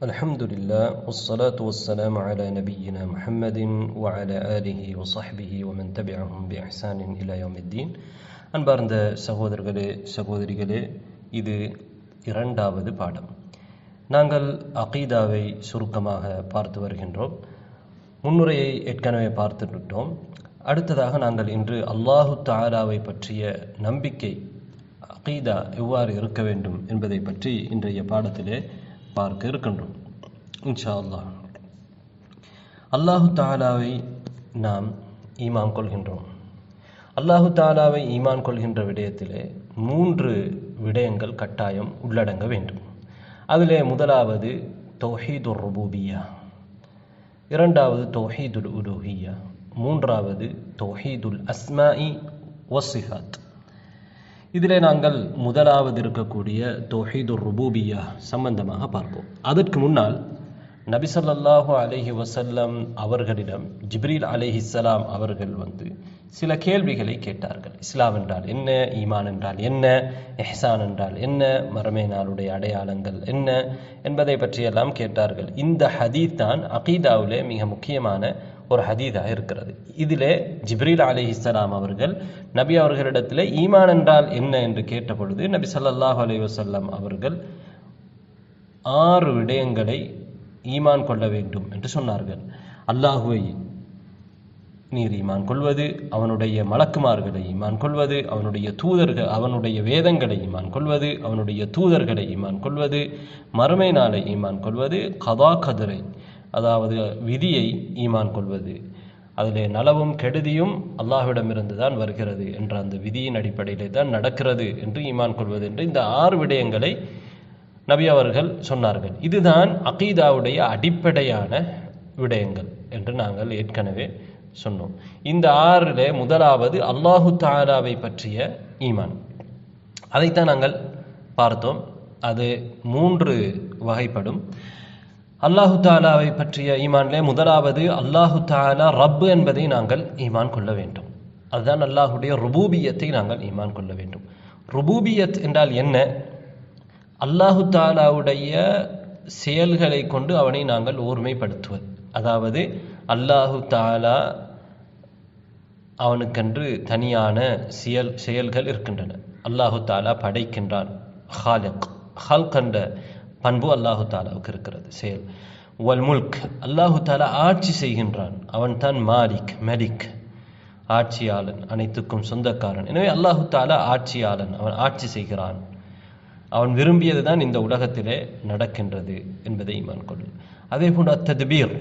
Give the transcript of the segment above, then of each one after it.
الحمد لله والصلاة والسلام على نبينا محمد وعلى آله وصحبه ومن تبعهم بإحسان إلى يوم الدين அன்பார்ந்த சகோதரர்களே சகோதரிகளே இது இரண்டாவது பாடம் நாங்கள் அகீதாவை சுருக்கமாக பார்த்து வருகின்றோம் முன்னுரையை ஏற்கனவே பார்த்து விட்டோம் அடுத்ததாக நாங்கள் இன்று அல்லாஹு தாலாவை பற்றிய நம்பிக்கை அகீதா எவ்வாறு இருக்க வேண்டும் என்பதை பற்றி இன்றைய பாடத்திலே பார்க்க இருக்கின்றோம். இன்ஷா அல்லாஹ் அல்லாஹு தாலாவை நாம் ஈமான் கொள்கின்றோம். அல்லாஹு தாலாவை ஈமான் கொள்கின்ற விடயத்திலே மூன்று விடயங்கள் கட்டாயம் உள்ளடங்க வேண்டும். அதிலே முதலாவது தௌஹீதுர் ருபூபியா. இரண்டாவது தொஹீதுல் உலூஹியா. மூன்றாவது தொஹீதுல் அஸ்மாஇ வசிஃபாத் இதிலே நாங்கள் முதலாவது இருக்கக்கூடிய தௌஹீதுர் ருபூபியா சம்பந்தமாக பார்ப்போம். அதற்கு முன்னால் நபிசல்லாஹு அலஹி வசல்லம் அவர்களிடம் ஜிப்ரீல் அலைஹிஸ்ஸலாம் அவர்கள் வந்து சில கேள்விகளை கேட்டார்கள். இஸ்லாம் என்றால் என்ன? ஈமான் என்றால் என்ன? எஹ்சான் என்றால் என்ன? மரமே நாளுடைய அடையாளங்கள் என்ன? என்பதை பற்றியெல்லாம் கேட்டார்கள். இந்த ஹதீத் தான் அகீதாவிலே மிக முக்கியமான ஒரு ஹதீதாக இருக்கிறது. இதிலே ஜிப்ரீல் அலிஹிஸ்லாம் அவர்கள் நபி அவர்களிடத்தில் ஈமான் என்றால் என்ன என்று கேட்டபொழுது நபி ஸல்லல்லாஹு அலி வசல்லாம் அவர்கள் ஆறு விடயங்களை ஈமான் கொள்ள வேண்டும் என்று சொன்னார்கள். அல்லாஹுவை நீர் ஈமான் கொள்வது அவனுடைய மலக்குமார்களை ஈமான் கொள்வது அவனுடைய தூதர்கள் அவனுடைய வேதங்களை ஈமான் கொள்வது அவனுடைய தூதர்களை ஈமான் கொள்வது மறுமை நாளை ஈமான் கொள்வது கதா கதிரை அதாவது விதியை ஈமான் கொள்வது. அதிலே நலவும் கெடுதியும் அல்லாஹ்விடமிருந்து தான் வருகிறது என்ற அந்த விதியின் அடிப்படையிலே தான் நடக்கிறது என்று ஈமான் கொள்வது என்று இந்த ஆறு விடயங்களை நபி அவர்கள் சொன்னார்கள். இதுதான் அகீதாவுடைய அடிப்படையான விடயங்கள் என்று நாங்கள் ஏற்கனவே சொன்னோம். இந்த ஆறில் முதலாவது அல்லாஹு தாலாவை பற்றிய ஈமான். அதைத்தான் நாங்கள் பார்த்தோம். அது மூன்று வகைப்படும். அல்லாஹு தாலாவை பற்றிய ஈமான்லே முதலாவது அல்லாஹு தாலா ரப்பு என்பதை நாங்கள் ஈமான் கொள்ள வேண்டும். அதுதான் அல்லாஹுடைய ருபூபியத்தை நாங்கள் ஈமான் கொள்ள வேண்டும். ருபூபியத் என்றால் என்ன? அல்லாஹு தாலாவுடைய செயல்களை கொண்டு அவனை நாங்கள் ஓர்மைப்படுத்துவது. அதாவது அல்லாஹு தாலா அவனுக்கென்று தனியான செயல் செயல்கள் இருக்கின்றன. அல்லாஹு தாலா படைக்கின்றான். ஹாலிக் ஹல்க் என்ற பண்பு அல்லாஹு தாலாவுக்கு இருக்கிறது செயல். வல் முல்க் அல்லாஹு தாலா ஆட்சி செய்கின்றான். அவன் தான் மாலிக் மெலிக் ஆட்சியாளன் அனைத்துக்கும் சொந்தக்காரன். எனவே அல்லாஹு தாலா ஆட்சியாளன் அவன் ஆட்சி செய்கிறான். அவன் விரும்பியது தான் இந்த உலகத்திலே நடக்கின்றது என்பதை ஈமான் கொள்ளும். அதே போன்று அத்ததுபீர்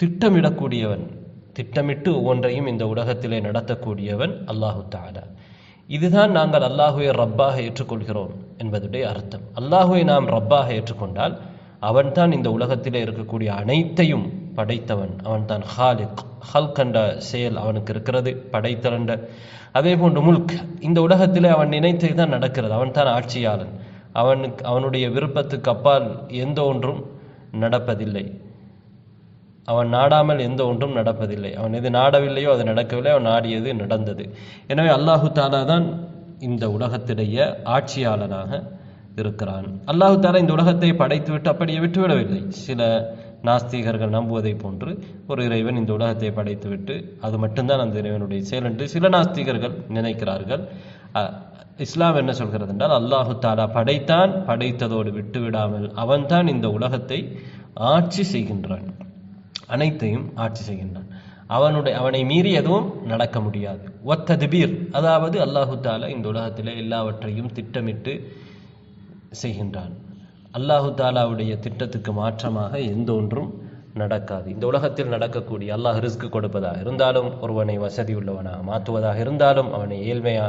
திட்டமிடக்கூடியவன் திட்டமிட்டு ஒவ்வொன்றையும் இந்த உலகத்திலே நடத்தக்கூடியவன் அல்லாஹு தாலா. இதுதான் நாங்கள் அல்லாஹுவை ரப்பாக ஏற்றுக்கொள்கிறோம். என்பதுடைய அர்த்தம். அல்லாஹுவை நாம் ரப்பாக ஏற்றுக்கொண்டால் அவன்தான் இந்த உலகத்திலே இருக்கக்கூடிய அனைத்தையும் படைத்தவன். அவன் தான் ஹாலிக். ஹல்க் என்ற செயல் அவனுக்கு இருக்கிறது படைத்தலண்ட அதே போன்று முல்க். இந்த உலகத்திலே அவன் நினைத்தது தான் நடக்கிறது. அவன் தான் ஆட்சியாளன். அவனுக்கு அவனுடைய விருப்பத்துக்கு அப்பால் எந்த ஒன்றும் நடப்பதில்லை. அவன் நாடாமல் எந்த ஒன்றும் நடப்பதில்லை. அவன் எது நாடவில்லையோ அது நடக்கவில்லை. அவன் நாடியது நடந்தது. எனவே அல்லாஹு தாலா தான் இந்த உலகத்திடைய ஆட்சியாளனாக இருக்கிறான். அல்லாஹு தாலா இந்த உலகத்தை படைத்துவிட்டு அப்படியே விட்டுவிடவில்லை சில நாஸ்திகர்கள் நம்புவதை போன்று ஒரு இறைவன் இந்த உலகத்தை படைத்துவிட்டு அது மட்டும்தான் அந்த இறைவனுடைய செயல் என்று சில நாஸ்திகர்கள் நினைக்கிறார்கள். இஸ்லாம் என்ன சொல்கிறது என்றால் அல்லாஹு தாலா படைத்தான் படைத்ததோடு விட்டு விடாமல் அவன்தான் இந்த உலகத்தை ஆட்சி செய்கின்றான். அனைத்தையும் ஆட்சி செய்கின்றான். அவனுடைய அவனை மீறி எதுவும் நடக்க முடியாது. ஒத்ததுபீர் அதாவது அல்லாஹு தாலா இந்த உலகத்தில் எல்லாவற்றையும் திட்டமிட்டு செய்கின்றான். அல்லாஹு தாலாவுடைய திட்டத்துக்கு மாற்றமாக எந்த ஒன்றும் நடக்காது. இந்த உலகத்தில் நடக்கக்கூடிய அல்லாஹ் ரிஸ்க்கு கொடுப்பதாக இருந்தாலும் ஒருவனை வசதி உள்ளவனாக மாற்றுவதாக இருந்தாலும் அவனை ஏழ்மையா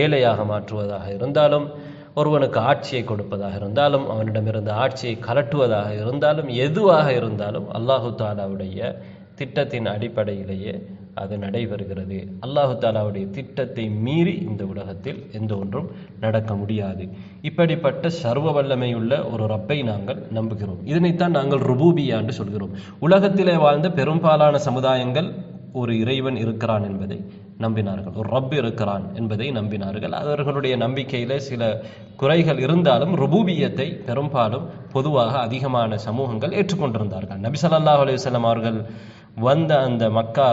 ஏழையாக மாற்றுவதாக இருந்தாலும் ஒருவனுக்கு ஆட்சியை கொடுப்பதாக இருந்தாலும் அவனிடமிருந்து ஆட்சியை கலட்டுவதாக இருந்தாலும் எதுவாக இருந்தாலும் அல்லாஹு தாலாவுடைய திட்டத்தின் அடிப்படையிலேயே அது நடைபெறுகிறது. அல்லாஹு தாலாவுடைய திட்டத்தை மீறி இந்த உலகத்தில் எந்த ஒன்றும் நடக்க முடியாது. இப்படிப்பட்ட சர்வ வல்லமையுள்ள ஒரு ரப்பை நாங்கள் நம்புகிறோம். இதனைத்தான் நாங்கள் ருபூபியா என்று சொல்கிறோம். உலகத்திலே வாழ்ந்த பெரும்பாலான சமுதாயங்கள் ஒரு இறைவன் இருக்கிறான் என்பதை நம்பினார்கள். ஒரு ரப் இருக்கிறான் என்பதை நம்பினார்கள். அவர்களுடைய நம்பிக்கையில சில குறைகள் இருந்தாலும் ருபூபியத்தை பெரும்பாலும் பொதுவாக அதிகமான சமூகங்கள் ஏற்றுக்கொண்டிருந்தார்கள். நபி சல்லாஹ் அலைஹி அவர்கள் வந்த அந்த மக்கா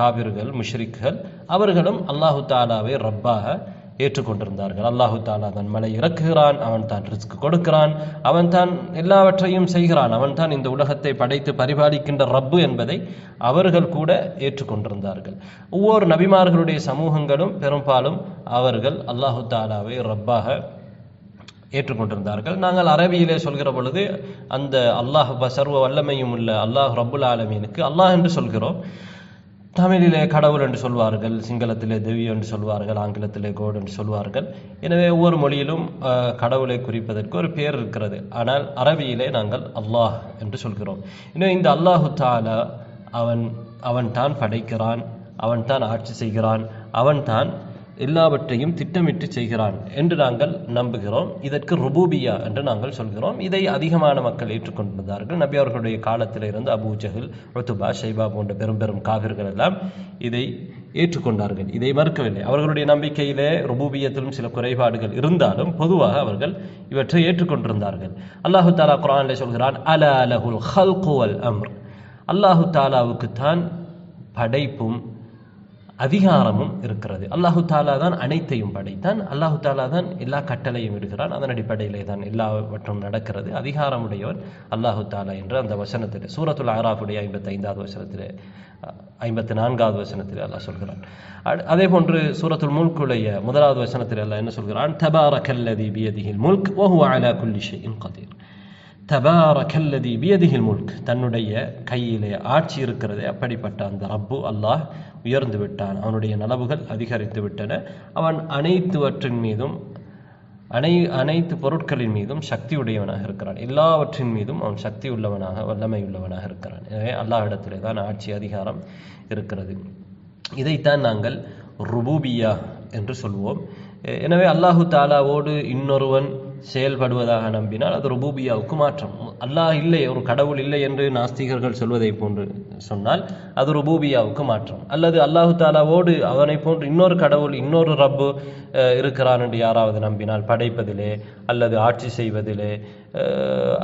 காவிர்கள் முஷ்ரிக்கள் அவர்களும் அல்லாஹு தாலாவை ரப்பாக ஏற்றுக்கொண்டிருந்தார்கள். அல்லாஹு தாலா தன் மலை இறக்குகிறான் அவன் தான் ரிஸ்க் கொடுக்கிறான் அவன் தான் எல்லாவற்றையும் செய்கிறான் அவன் தான் இந்த உலகத்தை படைத்து பரிபாலிக்கின்ற ரப்பு என்பதை அவர்கள் கூட ஏற்றுக்கொண்டிருந்தார்கள். ஒவ்வொரு நபிமார்களுடைய சமூகங்களும் பெரும்பாலும் அவர்கள் அல்லாஹு தாலாவை ரப்பாக ஏற்றுக்கொண்டிருந்தார்கள். நாங்கள் அரபியிலே சொல்கிற பொழுது அந்த அல்லாஹ் சர்வ வல்லமையும் உள்ள அல்லாஹ் ரப்புல் ஆலமீனுக்கு அல்லாஹ் என்று சொல்கிறோம். தமிழிலே கடவுள் என்று சொல்வார்கள் சிங்களத்திலே தெய்வம் என்று சொல்வார்கள் ஆங்கிலத்திலே கோட் என்று சொல்வார்கள். எனவே ஒவ்வொரு மொழியிலும் கடவுளை குறிப்பதற்கு ஒரு பேர் இருக்கிறது. ஆனால் அரபியிலே நாங்கள் அல்லாஹ் என்று சொல்கிறோம். எனவே இந்த அல்லாஹு தாலா அவன் அவன் தான் படைக்கிறான் அவன் தான் ஆட்சி செய்கிறான் அவன் தான் எல்லாவற்றையும் திட்டமிட்டு செய்கிறான் என்று நாங்கள் நம்புகிறோம். இதற்கு ருபூபியா என்று நாங்கள் சொல்கிறோம். இதை அதிகமான மக்கள் ஏற்றுக்கொண்டிருந்தார்கள். நபி அவர்களுடைய காலத்தில் இருந்து அபூ ஜஹில் ஷைபா போன்ற பெரும் பெரும் காவிர்கள் எல்லாம் இதை ஏற்றுக்கொண்டார்கள். இதை மறுக்கவில்லை. அவர்களுடைய நம்பிக்கையிலே ருபூபியத்திலும் சில குறைபாடுகள் இருந்தாலும் பொதுவாக அவர்கள் இவற்றை ஏற்றுக்கொண்டிருந்தார்கள். அல்லாஹு தாலா குரானில் சொல்கிறான் அல அலஹுல் ஹல்குவல் அம்ர். அல்லாஹு தாலாவுக்குத்தான் படைப்பும் அதிகாரமும் இருக்கிறது. அல்லாஹு தாலா தான் அனைத்தையும் படைத்தான். அல்லாஹு தாலா தான் எல்லா கட்டளையும் இடுகிறான். அதன் அடிப்படையிலே தான் எல்லாவற்றும் நடக்கிறது. அதிகாரமுடையவன் அல்லாஹு தாலா என்று அந்த வசனத்தில் சூரத்துல் ஆராஃபுடைய ஐம்பத்தி ஐந்தாவது வசனத்திலே ஐம்பத்தி நான்காவது வசனத்தில் அல்லாஹ் சொல்கிறான். அதே போன்று சூரத்துல் முல்குடைய முதலாவது வசனத்தில் அல்லாஹ் என்ன சொல்கிறான்? தபாரக்கல்லதி பியதிஹில் முல்க் ஓஹு அலா குல்லி இன் கதீர். தபாரக்கல்லதி பியதிகில் முல்க். தன்னுடைய கையிலே ஆட்சி இருக்கிறது. அப்படிப்பட்ட அந்த ரப்பு அல்லாஹ் உயர்ந்து விட்டான். அவனுடைய நலவுகள் அதிகரித்து விட்டன. அவன் அனைத்துவற்றின் மீதும் அனை அனைத்து பொருட்களின் மீதும் சக்தி உடையவனாக இருக்கிறான். எல்லாவற்றின் மீதும் அவன் சக்தி உள்ளவனாக வல்லமை உள்ளவனாக இருக்கிறான். எனவே அல்லாஹ்விடத்திலே தான் ஆட்சி அதிகாரம் இருக்கிறது. இதைத்தான் நாங்கள் ருபூபியா என்று சொல்வோம். எனவே அல்லாஹு தாலாவோடு இன்னொருவன் செயல்படுவதாக நம்பினால் அது ருபூபியாவுக்கு மாற்றம். அல்லாஹ் இல்லை ஒரு கடவுள் இல்லை என்று நாஸ்திகர்கள் சொல்வதை போன்று சொன்னால் அது ருபூபியாவுக்கு மாற்றம். அல்லது அல்லாஹு தாலாவோடு அவனை போன்று இன்னொரு கடவுள் இன்னொரு ரப்பு இருக்கிறான் என்று யாராவது நம்பினால் படைப்பதிலே அல்லது ஆட்சி செய்வதிலே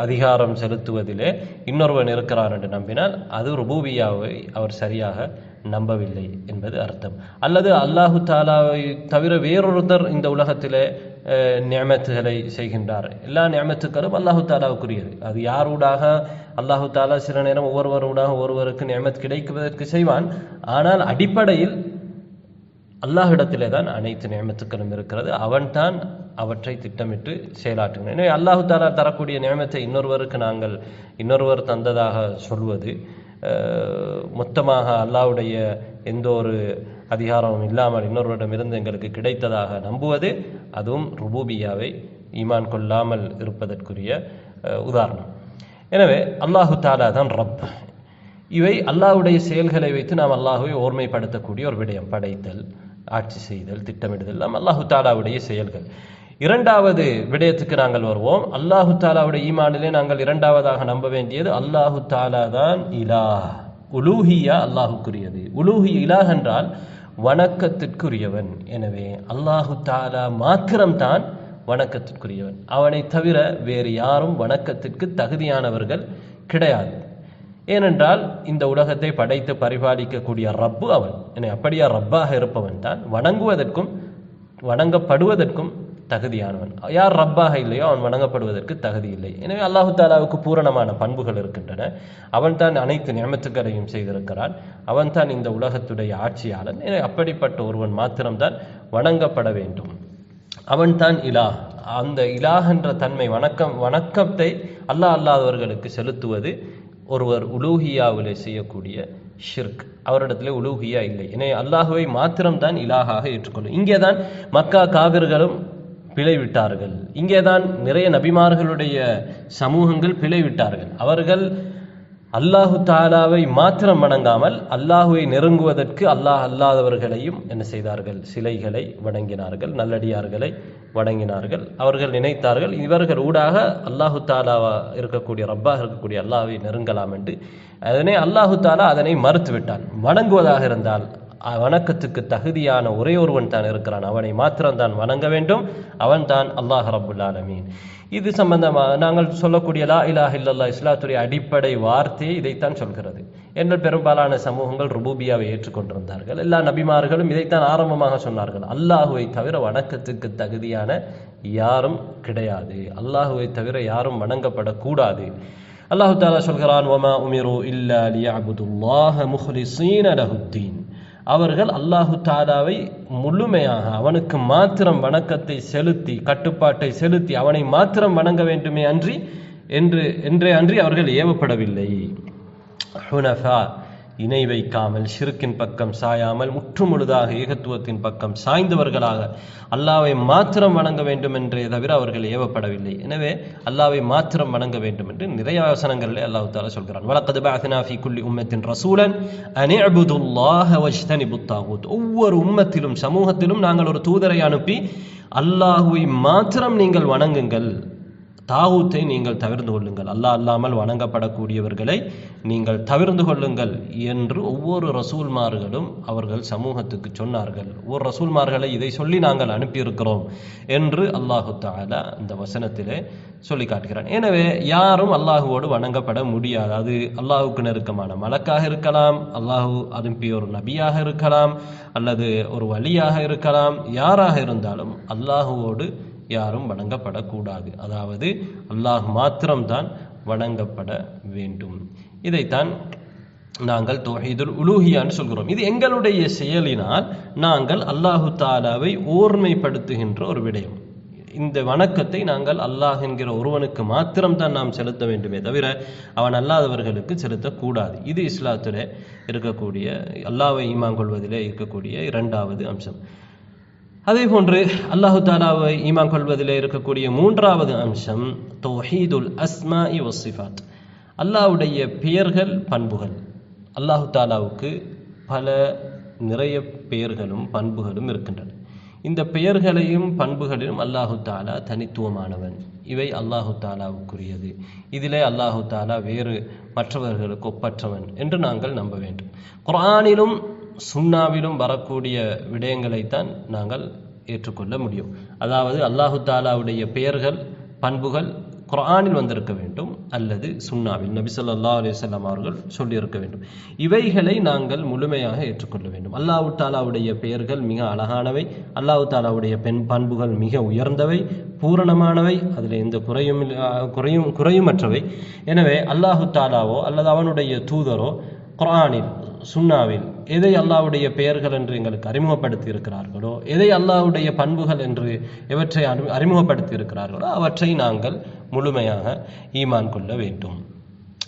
அதிகாரம் செலுத்துவதிலே இன்னொருவன் இருக்கிறான் என்று நம்பினால் அது ருபூபியாவை அவர் சரியாக நம்பவில்லை என்பது அர்த்தம். அல்லது அல்லாஹு தாலாவை தவிர வேறொருத்தர் இந்த உலகத்திலே நியமத்துகளை செய்கின்றார். எல்லா நியமத்துக்களும் அல்லாஹு தாலாவுக்குரியது அது யாரூடாக? அல்லாஹு தாலா சில நேரம் ஒவ்வொருவரூடாக ஒருவருக்கு நியமத் கிடைக்குவதற்கு செய்வான். ஆனால் அடிப்படையில் அல்லாஹிடத்திலே தான் அனைத்து நியமத்துக்களும் இருக்கிறது. அவன்தான் அவற்றை திட்டமிட்டு செயலாற்றுகிறான். எனவே அல்லாஹு தாலா தரக்கூடிய நியமத்தை இன்னொருவருக்கு நாங்கள் இன்னொருவர் தந்ததாக சொல்வது மொத்தமாக அல்லாஹ்வுடைய எந்த ஒரு அதிகாரமும் இல்லாமல் இன்னொருவரிடமிருந்து எங்களுக்கு கிடைத்ததாக நம்புவது அதுவும் ருபூபியாவை ஈமான் கொள்ளாமல் இருப்பதற்குரிய உதாரணம். எனவே அல்லாஹு தாலா தான் ரப். இவை அல்லாஹ்வுடைய செயல்களை வைத்து நாம் அல்லாஹுவை ஓர்மைப்படுத்தக்கூடிய ஒரு விடயம். படைத்தல் ஆட்சி செய்தல் திட்டமிடுதல் நாம் அல்லாஹு தாலாவுடைய செயல்கள். இரண்டாவது விடயத்துக்கு நாங்கள் வருவோம். அல்லாஹு தாலாவுடைய ஈமானிலே நாங்கள் இரண்டாவதாக நம்ப வேண்டியது அல்லாஹு தாலா தான் இலா உலூஹியா அல்லாஹுக்குரியது. உலூஹி இலாஹ் என்றால் வணக்கத்திற்குரியவன். எனவே அல்லாஹு தாலா மாத்திரம்தான் வணக்கத்திற்குரியவன். அவனை தவிர வேறு யாரும் வணக்கத்திற்கு தகுதியானவர்கள் கிடையாது. ஏனென்றால் இந்த உலகத்தை படைத்து பரிபாலிக்கக்கூடிய ரப்பு அவன். என அப்படியா ரப்பாக இருப்பவன் தான் வணங்குவதற்கும் வணங்கப்படுவதற்கும் தகுதியானவன். யார் ரப்பாக இல்லையோ அவன் வணங்கப்படுவதற்கு தகுதி இல்லை. எனவே அல்லாஹு தாலாவுக்கு பூரணமான பண்புகள் இருக்கின்றன. அவன் தான் அனைத்து நியமத்துக்களையும் செய்திருக்கிறான். அவன் தான் இந்த உலகத்துடைய ஆட்சியாளன். எனவே அப்படிப்பட்ட ஒருவன் மாத்திரம்தான் வணங்கப்பட வேண்டும். அவன்தான் இலா அந்த இலாஹ் என்ற தன்மை வணக்கம் வணக்கத்தை அல்லாஹ் அல்லாதவர்களுக்கு செலுத்துவது ஒருவர் உலூஹியாவிலே செய்யக்கூடிய ஷிர்க். அவரிடத்திலே உலூகியா இல்லை. எனவே அல்லாஹுவை மாத்திரம்தான் இலாகாக ஏற்றுக்கொள்ளும். இங்கே தான் மக்கா காவிர்களும் பிழைவிட்டார்கள். இங்கேதான் நிறைய நபிமார்களுடைய சமூகங்கள் பிழைவிட்டார்கள். அவர்கள் அல்லாஹு தாலாவை மாத்திரம் வணங்காமல் அல்லாஹுவை நெருங்குவதற்கு அல்லாஹ் அல்லாதவர்களையும் என்ன செய்தார்கள்? சிலைகளை வணங்கினார்கள் நல்லடியார்களை வணங்கினார்கள். அவர்கள் நினைத்தார்கள் இவர்கள் ஊடாக அல்லாஹு தாலாவா இருக்கக்கூடிய ரப்பாக இருக்கக்கூடிய அல்லாஹை நெருங்கலாம் என்று. அதனை அல்லாஹு தாலா அதனை மறுத்துவிட்டான். வணங்குவதாக இருந்தால் வணக்கத்துக்கு தகுதியான ஒரே ஒருவன் தான் இருக்கிறான். அவனை மாத்திரம் தான் வணங்க வேண்டும். அவன் தான் அல்லாஹ் ரபுல்லாலமீன் இது சம்பந்தமாக நாங்கள் சொல்லக்கூடிய லா இலாஹ இல்லல்லா இஸ்லாத்துடைய அடிப்படை வார்த்தையை இதைத்தான் சொல்கிறது. என்று பெரும்பாலான சமூகங்கள் ருபூபியாவை ஏற்றுக்கொண்டிருந்தார்கள். எல்லா நபிமார்களும் இதைத்தான் ஆரம்பமாக சொன்னார்கள். அல்லாஹுவை தவிர வணக்கத்துக்கு தகுதியான யாரும் கிடையாது. அல்லாஹுவை தவிர யாரும் வணங்கப்படக்கூடாது. அல்லாஹு தாலா சொல்கிறான் ஒமா உமிரு இல்லா லியஅபுதுல்லாஹ முஹ்லிஸீன லஹுத்தீன் அவர்கள் அல்லாஹு தாலாவை முழுமையாக அவனுக்கு மாத்திரம் வணக்கத்தை செலுத்தி கட்டுப்பாட்டை செலுத்தி அவனை மாத்திரம் வணங்க வேண்டுமே அன்றி என்று என்றே அன்றி அவர்கள் ஏவப்படவில்லை. ஹுனஃபா இணை வைக்காமல் சிறுக்கின் பக்கம் சாயாமல் முற்றுமுழுதாக ஏகத்துவத்தின் பக்கம் சாய்ந்தவர்களாக அல்லாவை மாத்திரம் வணங்க வேண்டும் என்றே தவிர அவர்கள் ஏவப்படவில்லை. எனவே அல்லாவை மாத்திரம் வணங்க வேண்டும் என்று நிறைய வசனங்களிலே அல்லாஹு தாலா சொல்கிறான். வழக்கது பாத்னா குள்ளி உம்மத்தின் ரசூலன் ஒவ்வொரு உம்மத்திலும் சமூகத்திலும் நாங்கள் ஒரு தூதரை அனுப்பி அல்லாஹுவை மாத்திரம் நீங்கள் வணங்குங்கள். தாகூத்தை நீங்கள் தவிர்ந்து கொள்ளுங்கள். அல்லாஹ் அல்லாமல் வணங்கப்படக்கூடியவர்களை நீங்கள் தவிர்ந்து கொள்ளுங்கள் என்று ஒவ்வொரு ரசூல்மார்களும் அவர்கள் சமூகத்துக்கு சொன்னார்கள். ஒரு ரசூல்மார்களை இதை சொல்லி நாங்கள் அனுப்பியிருக்கிறோம் என்று அல்லாஹு தாலா இந்த வசனத்திலே சொல்லி காட்டுகிறான். எனவே யாரும் அல்லாஹுவோடு வணங்கப்பட முடியாது. அது அல்லாஹுக்கு நெருக்கமான மலக்காக இருக்கலாம் அல்லாஹு அனுப்பிய ஒரு நபியாக இருக்கலாம் அல்லது ஒரு வழியாக இருக்கலாம். யாராக இருந்தாலும் அல்லாஹுவோடு யாரும் வணங்கப்படக்கூடாது. அதாவது அல்லாஹ் மாத்திரம்தான் வணங்கப்பட வேண்டும். இதைத்தான் நாங்கள் தோஹீதுல் உலூஹியான்னு சொல்கிறோம். இது எங்களுடைய செயலினால் நாங்கள் அல்லாஹு தாலாவை ஓர்மைப்படுத்துகின்ற ஒரு விடயம். இந்த வணக்கத்தை நாங்கள் அல்லாஹ் என்கிற ஒருவனுக்கு மாத்திரம்தான் நாம் செலுத்த வேண்டுமே தவிர அவன் அல்லாதவர்களுக்கு செலுத்தக்கூடாது. இது இஸ்லாத்தில் இருக்கக்கூடிய அல்லாவை ஈமான் கொள்வதிலே இருக்கக்கூடிய இரண்டாவது அம்சம். அதே போன்று அல்லாஹு தாலாவை ஈமான் கொள்வதிலே இருக்கக்கூடிய மூன்றாவது அம்சம் தௌஹீதுல் அஸ்மா இ வசிஃபாத் அல்லாஹ்வுடைய பெயர்கள் பண்புகள். அல்லாஹு தாலாவுக்கு பல நிறைய பெயர்களும் பண்புகளும் இருக்கின்றன. இந்த பெயர்களையும் பண்புகளிலும் அல்லாஹு தாலா தனித்துவமானவன். இவை அல்லாஹு தாலாவுக்குரியது. இதிலே அல்லாஹு தாலா வேறு மற்றவர்களுக்கு ஒப்பற்றவன் என்று நாங்கள் நம்ப வேண்டும். குரானிலும் சுண்ணாவிலும் வரக்கூடிய விடயங்களைத்தான் நாங்கள் ஏற்றுக்கொள்ள முடியும். அதாவது அல்லாஹு தாலாவுடைய பெயர்கள் பண்புகள் குரானில் வந்திருக்க வேண்டும் அல்லது சுண்ணாவில் நபி ஸல்லல்லாஹு அலைஹி அவர்கள் சொல்லியிருக்க வேண்டும். இவைகளை நாங்கள் முழுமையாக ஏற்றுக்கொள்ள வேண்டும். அல்லாஹு தாலாவுடைய பெயர்கள் மிக அழகானவை. அல்லாஹு தாலாவுடைய பெண் பண்புகள் மிக உயர்ந்தவை பூரணமானவை அதில் எந்த குறையும் குறையும் குறையுமற்றவை. எனவே அல்லாஹு தாலாவோ அல்லது அவனுடைய தூதரோ குரானில் சுன்னாவில் எதை அல்லாவுடைய பெயர்கள் என்று எங்களுக்கு அறிமுகப்படுத்தி இருக்கிறார்களோ எதை அல்லாவுடைய பண்புகள் என்று எவற்றை அறி- அறிமுகப்படுத்தி இருக்கிறார்களோ அவற்றை நாங்கள் முழுமையாக ஈமான் கொள்ள வேண்டும்.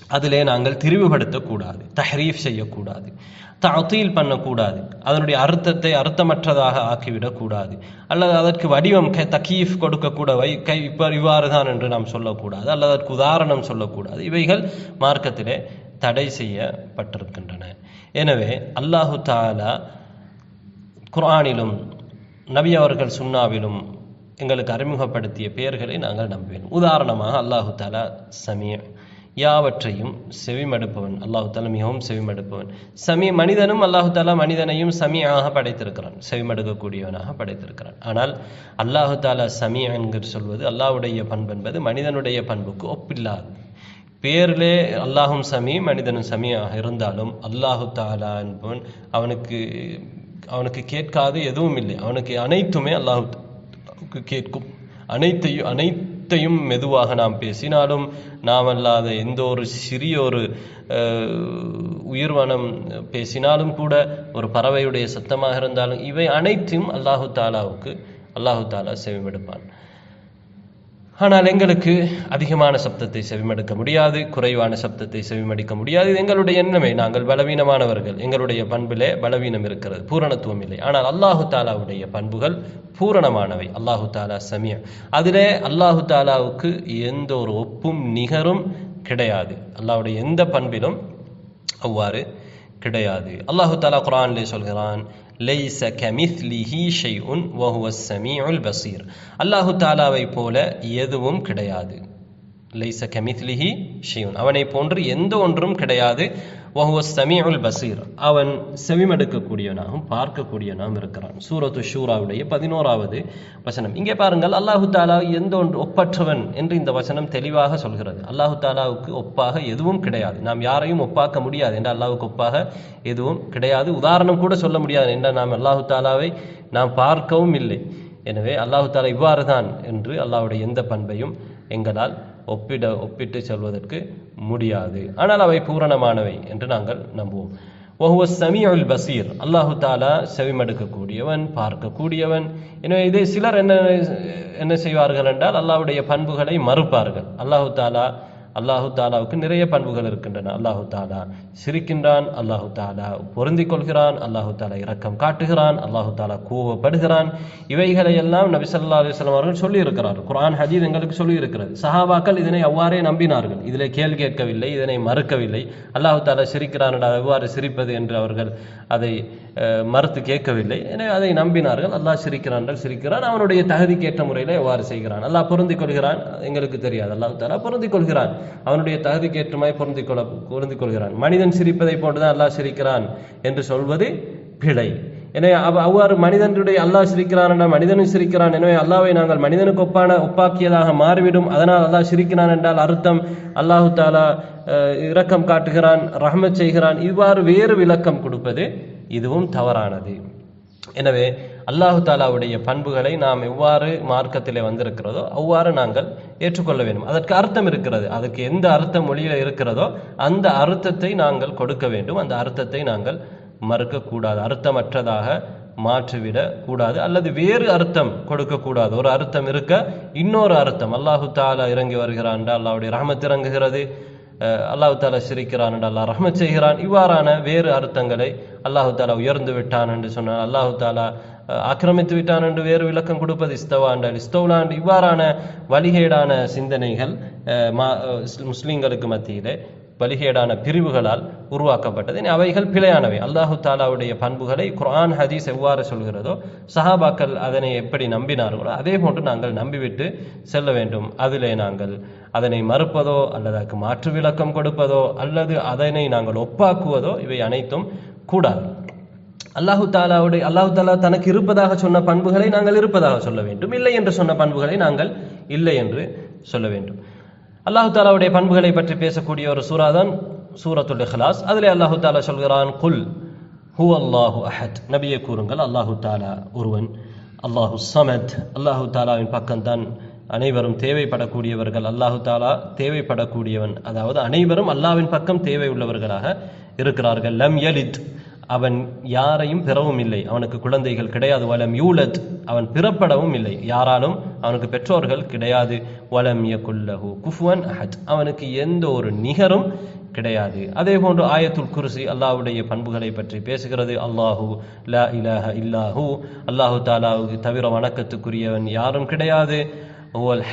அதிலே நாங்கள் திரிவுபடுத்தக்கூடாது தஹரீஃப் செய்யக்கூடாது தீல் பண்ணக்கூடாது அதனுடைய அர்த்தத்தை அர்த்தமற்றதாக ஆக்கிவிடக்கூடாது அல்லது அதற்கு வடிவம் கை தக்கீஃப் கொடுக்கக்கூட வை கை இப்போ இவ்வாறு தான் என்று நாம் சொல்லக்கூடாது அல்லது அதற்கு உதாரணம் சொல்லக்கூடாது இவைகள் மார்க்கத்திலே தடை செய்யப்பட்டிருக்கின்றன. எனவே அல்லாஹு தாலா குர்ஆனிலும் நபி அவர்கள் சுண்ணாவிலும் எங்களுக்கு அறிமுகப்படுத்திய பெயர்களை நாங்கள் நம்புவேன். உதாரணமாக அல்லாஹு தாலா சமீ யாவற்றையும் செவிமடுப்பவன் அல்லாஹு தாலா மிகவும் செவிமடுப்பவன். சமீ மனிதனும் அல்லாஹு தாலா மனிதனையும் சமியாக படைத்திருக்கிறான். செவிமடுக்கக்கூடியவனாக படைத்திருக்கிறான். ஆனால் அல்லாஹு தாலா சமீ என்கிற சொல்வது அல்லாஹ்வுடைய பண்பு என்பது மனிதனுடைய பண்புக்கு ஒப்பில்லாது பேரிலே அல்லாஹும் சமி மனிதனும் சமியாக இருந்தாலும் அல்லாஹு தாலா என்பவன் அவனுக்கு அவனுக்கு கேட்காது எதுவும் இல்லை. அவனுக்கு அனைத்துமே அல்லாஹுக்கு கேட்கும். அனைத்தையும் அனைத்தையும் மெதுவாக நாம் பேசினாலும் நாம் அல்லாத எந்த ஒரு சிறிய ஒரு உயிர்வனம் பேசினாலும் கூட ஒரு பறவையுடைய சத்தமாக இருந்தாலும் இவை அனைத்தையும் அல்லாஹு தாலாவுக்கு அல்லாஹு தாலா செவிமெடுப்பான். ஆனால் எங்களுக்கு அதிகமான சப்தத்தை செவிமடுக்க முடியாது குறைவான சப்தத்தை செவிமடிக்க முடியாது. இது எங்களுடைய எண்ணமே. நாங்கள் பலவீனமானவர்கள். எங்களுடைய பண்பிலே பலவீனம் இருக்கிறது. பூரணத்துவம் இல்லை. ஆனால் அல்லாஹு தாலாவுடைய பண்புகள் பூரணமானவை. அல்லாஹு தாலா சமிய அதிலே அல்லாஹு தாலாவுக்கு எந்த ஒரு ஒப்பும் நிகரும் கிடையாது. அல்லாஹ்வுடைய எந்த பண்பிலும் அவ்வாறு கிடையாது. அல்லாஹு தாலா குரான்லே சொல்கிறான் லைச கமித்லிஹி ஷைஉன் வஹுவ சமீஉல் பசீர். அல்லாஹு தாலாவை போல எதுவும் கிடையாது. லைச கமித்லிஹி ஷைஉன். அவனை போன்று எந்த ஒன்றும் கிடையாது. வஹுவ சமீஉல் பசீர் அவன் செவிமடுக்கக்கூடியவனாகவும் பார்க்கக்கூடியவனாகவும் இருக்கிறான் சூரத்து ஷூராவுடைய பதினோராவது வசனம் இங்கே பாருங்கள் அல்லாஹு தாலா எந்த ஒன்று ஒப்பற்றவன் என்று இந்த வசனம் தெளிவாக சொல்கிறது அல்லாஹு தாலாவுக்கு ஒப்பாக எதுவும் கிடையாது நாம் யாரையும் ஒப்பாக்க முடியாது என்று அல்லாஹுக்கு ஒப்பாக எதுவும் கிடையாது உதாரணம் கூட சொல்ல முடியாது என்ற நாம் அல்லாஹு தாலாவை நாம் பார்க்கவும் இல்லை எனவே அல்லாஹு தாலா இவ்வாறு தான் என்று அல்லாஹுடைய எந்த பண்பையும் எங்களால் ஒப்பிட ஒப்பிட்டு சொல்வதற்கு முடியாது. ஆனால் அவை பூரணமானவை என்று நாங்கள் நம்புவோம். ஒஹுவ சமீஉல் பசீர். அல்லாஹு தாலா செவிமடுக்கக்கூடியவன் பார்க்கக்கூடியவன். எனவே இதை சிலர் என்ன என்ன செய்வார்கள் என்றால் அல்லாஹுடைய பண்புகளை மறுப்பார்கள். அல்லாஹு தாலா அல்லாஹு தாலாவுக்கு நிறைய பண்புகள் இருக்கின்றன. அல்லாஹு தாலா சிரிக்கின்றான் அல்லாஹு தாலா பொருந்திக் கொள்கிறான் அல்லாஹு தாலா இரக்கம் காட்டுகிறான் அல்லாஹு தாலா கோவப்படுகிறான். இவைகளை எல்லாம் நபி சல்லா அலைஹி அவர்கள் சொல்லியிருக்கிறார். குரான் குர்ஆன் எங்களுக்கு சொல்லி இருக்கிறது சஹாபாக்கள் இதனை அவ்வாறே நம்பினார்கள். இதிலே கேள்வி கேட்கவில்லை இதனை மறுக்கவில்லை. அல்லாஹு தாலா சிரிக்கிறான் எவ்வாறு சிரிப்பது என்று அவர்கள் அதை மறுத்து கேட்கவில்லை. எனவே அதை நம்பினார்கள். அல்லாஹ் சிரிக்கிறான் சிரிக்கிறான். அவனுடைய தகுதிக்கேற்ற முறையில் எவ்வாறு செய்கிறான்? அல்லாஹ் பொருந்திக் கொள்கிறான். எங்களுக்கு தெரியாது. அல்லாஹ் தாலா பொருந்திக் கொள்கிறான். அவனுடைய தகுதிக்கு ஏற்ற மாதிரி பொருந்திக் கொள்ள பொருந்திக் கொள்கிறான். மனிதன் சிரிப்பதை போன்றுதான் அல்லாஹ் சிரிக்கிறான் என்று சொல்வது பிழை. எனவே அவ்வாறு மனிதனுடைய அல்லாஹ் சிரிக்கிறான் என்றால் மனிதனும் சிரிக்கிறான். எனவே அல்லாவை நாங்கள் மனிதனுக்கு ஒப்பான ஒப்பாக்கியதாக மாறிவிடும். அதனால் அல்லாஹ் சிரிக்கிறான் என்றால் அர்த்தம் அல்லாஹு தாலா அஹ், இரக்கம் காட்டுகிறான் ரஹமத் செய்கிறான். இவ்வாறு வேறு விளக்கம் கொடுப்பது இதுவும் தவறானது. எனவே அல்லாஹு தாலாவுடைய பண்புகளை நாம் எவ்வாறு மார்க்கத்திலே வந்திருக்கிறதோ அவ்வாறு நாங்கள் ஏற்றுக்கொள்ள வேண்டும். அதற்கு அர்த்தம் இருக்கிறது. அதுக்கு எந்த அர்த்தம் மொழியில இருக்கிறதோ அந்த அர்த்தத்தை நாங்கள் கொடுக்க வேண்டும். அந்த அர்த்தத்தை நாங்கள் மறுக்கக்கூடாது. அர்த்தமற்றதாக மாற்றிவிட கூடாது அல்லது வேறு அர்த்தம் கொடுக்கக்கூடாது. ஒரு அர்த்தம் இருக்க இன்னொரு அர்த்தம். அல்லாஹு தாலா இறங்கி வருகிறான் அல்லாவுடைய ரஹமத் இறங்குகிறது. அல்லாஹு தாலா சிரிக்கிறான் என்று அல்லாஹ் ரஹமத் செய்கிறான். இவ்வாறான வேறு அர்த்தங்களை அல்லாஹு தாலா உயர்ந்து விட்டான் என்று சொன்னான் அல்லாஹு தாலா ஆக்கிரமித்து விட்டான் என்று வேறு விளக்கம் கொடுப்பது இஸ்தவாண்டல் இஸ்தவுலாண்டு இவ்வாறான வழிகேடான சிந்தனைகள் முஸ்லீம்களுக்கு மத்தியிலே வழிகேடான பிரிவுகளால் உருவாக்கப்பட்டது. இனி அவைகள் பிழையானவை. அல்லாஹு தாலாவுடைய பண்புகளை குரான் ஹதீஸ் எவ்வாறு சொல்கிறதோ சஹாபாக்கள் அதனை எப்படி நம்பினார்களோ அதே போன்று நாங்கள் நம்பிவிட்டு செல்ல வேண்டும். அதிலே நாங்கள் அதனை மறுப்பதோ அல்லது அதுக்கு மாற்று விளக்கம் கொடுப்பதோ அல்லது அதனை நாங்கள் ஒப்பாக்குவதோ இவை அனைத்தும் கூடாது. அல்லாஹு தாலாவுடைய அல்லாஹு தாலா தனக்கு இருப்பதாக சொன்ன பண்புகளை நாங்கள் இருப்பதாக சொல்ல வேண்டும். இல்லை என்று சொன்ன பண்புகளை நாங்கள் இல்லை என்று சொல்ல வேண்டும். அல்லாஹு தாலாவுடைய பண்புகளை பற்றி பேசக்கூடிய ஒரு சூறா தான் சூரத்துல் இஹ்லாஸ். அதில் அல்லாஹு தாலா சொல்கிறான் குல் ஹூ அல்லாஹு அஹத். நபியை கூறுங்கள் அல்லாஹு தாலா ஒருவன் அல்லாஹு சமத். அல்லாஹு தாலாவின் பக்கம்தான் அனைவரும் தேவைப்படக்கூடியவர்கள். அல்லாஹு தாலா தேவைப்படக்கூடியவன் அதாவது அனைவரும் அல்லாஹ்வின் பக்கம் தேவை உள்ளவர்களாக இருக்கிறார்கள். லம் யலித் அவன் யாரையும் பெறவும் இல்லை. அவனுக்கு குழந்தைகள் கிடையாது. வலம் யூலத் அவன் பிறப்படவும் இல்லை. யாராலும் அவனுக்கு பெற்றோர்கள் கிடையாது. வலம் யகுல்லஹு குஃபுவன் அஹத் அவனுக்கு எந்த ஒரு நிகரும் கிடையாது. அதே போன்று ஆயத்துல் குருசி அல்லாஹ்வுடைய பண்புகளை பற்றி பேசுகிறது. அல்லாஹு லா இலாஹ இல்லாஹு அல்லாஹு தாலாவுக்கு தவிர வணக்கத்துக்குரியவன் யாரும் கிடையாது.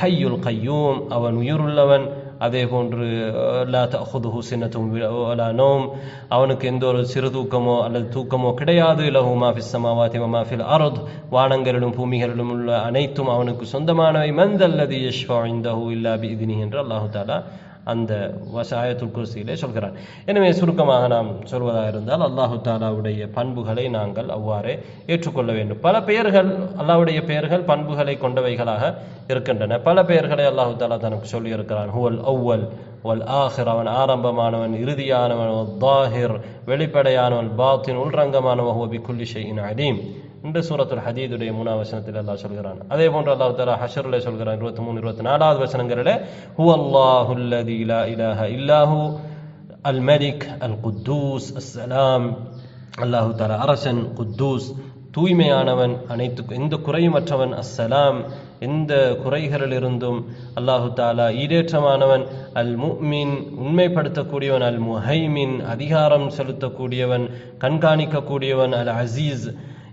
ஹையுல் கையூம் அவன் உயிருள்ளவன். அதே போன்று அஹ், லா தஅஹுதுஹு சின்னத்தும் வலா நோம் அவனுக்கு எந்த ஒரு சிறு தூக்கமோ அல்லது தூக்கமோ கிடையாது லஹு மா ஃபிஸ் ஸமாவாதி வ மா ஃபில் அர்த் வானங்களிலும் பூமிகளிலும் உள்ள அனைத்தும் அவனுக்கு சொந்தமானவை மந்தல்லதி யஷ்ஃபா இந்தஹு இல்லா பிஇذنஹு என்று அல்லாஹ் தஆலா அந்த வசாயத்துல் குர்சியிலே சொல்கிறான் எனவே சுருக்கமாக நாம் சொல்வதாக இருந்தால் அல்லாஹு தாலாவுடைய பண்புகளை நாங்கள் அவ்வாறே ஏற்றுக்கொள்ள வேண்டும். பல பெயர்கள் அல்லாவுடைய பெயர்கள் பண்புகளை கொண்டவைகளாக இருக்கின்றன. பல பெயர்களை அல்லாஹு தாலா தனக்கு சொல்லியிருக்கிறான். ஹுவல் ஒவ்வல் வல் ஆஹிர் அவன் ஆரம்பமானவன் இறுதியானவன் தாஹிர் வெளிப்படையானவன் பாத்தின் உள்ரங்கமானவன் ஹோபி குல்லிஷையின் ஷைஇன் இந்த சூரத்துல் ஹதீதுடைய மூணாவது வசனத்தில் அல்லாஹ் சொல்கிறான். அதே போன்று அல்லாஹ் தஆலா ஹஷர்ல சொல்கிறான் இருபத்தி மூணு இருபத்தி நாலாவது வசனங்களில் ஹுவ அல்லாஹுல்லதி லா இலாஹ இல்லாஹு அல் மலிக் அல் குத்தூஸ் அஸ்ஸலாம் அல்லாஹு தஆலா அரசன் குத்தூஸ் தூய்மையானவன் அனைத்து எந்த குறையுமற்றவன் அஸ்ஸலாம் எந்த குறைகளிலிருந்தும் அல்லாஹு தாலா ஈடேற்றமானவன் அல் முஃமின் உண்மைப்படுத்தக்கூடியவன் அல் முஹைமின் அதிகாரம் செலுத்தக்கூடியவன் கண்காணிக்கக்கூடியவன் அல் அசீஸ்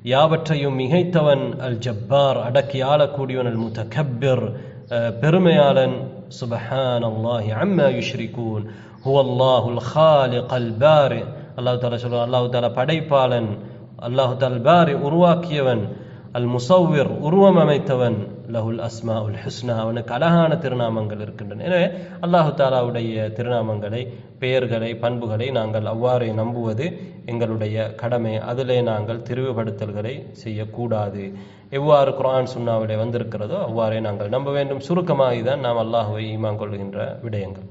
யாவற்றையும் மிகைத்தவன் அல் ஜப்பார் அடக்கி ஆளக்கூடியவன் அல் முத்தகப்பிர் அஹ், பெருமையாளன். சுபஹான் அல்லாஹி அம்மா யுஷ்ரிகூன். ஹுவ அல்லாஹுல் ஹாலிக் அல் பாரி அல்லாஹ் தாலா சொல்லுவான் அல்லாஹ் தாலா படைப்பாளன் அல்லாஹு தால் பாரி உருவாக்கியவன் அல் முசவ்விர் உருவம் அமைத்தவன். லஹுல் அஸ்மா உல் ஹுஸ்னா அவனுக்கு அழகான திருநாமங்கள் இருக்கின்றன. எனவே அல்லாஹு தாலாவுடைய திருநாமங்களை பெயர்களை பண்புகளை நாங்கள் அவ்வாறே நம்புவது எங்களுடைய கடமை. அதிலே நாங்கள் திரிவுபடுத்தல்களை செய்யக்கூடாது. எவ்வாறு குரான் சுன்னாவிலே வந்திருக்கிறதோ அவ்வாறே நாங்கள் நம்ப வேண்டும். சுருக்கமாக தான் நாம் அல்லாஹுவை ஈமான் கொள்கின்ற விடயங்கள்.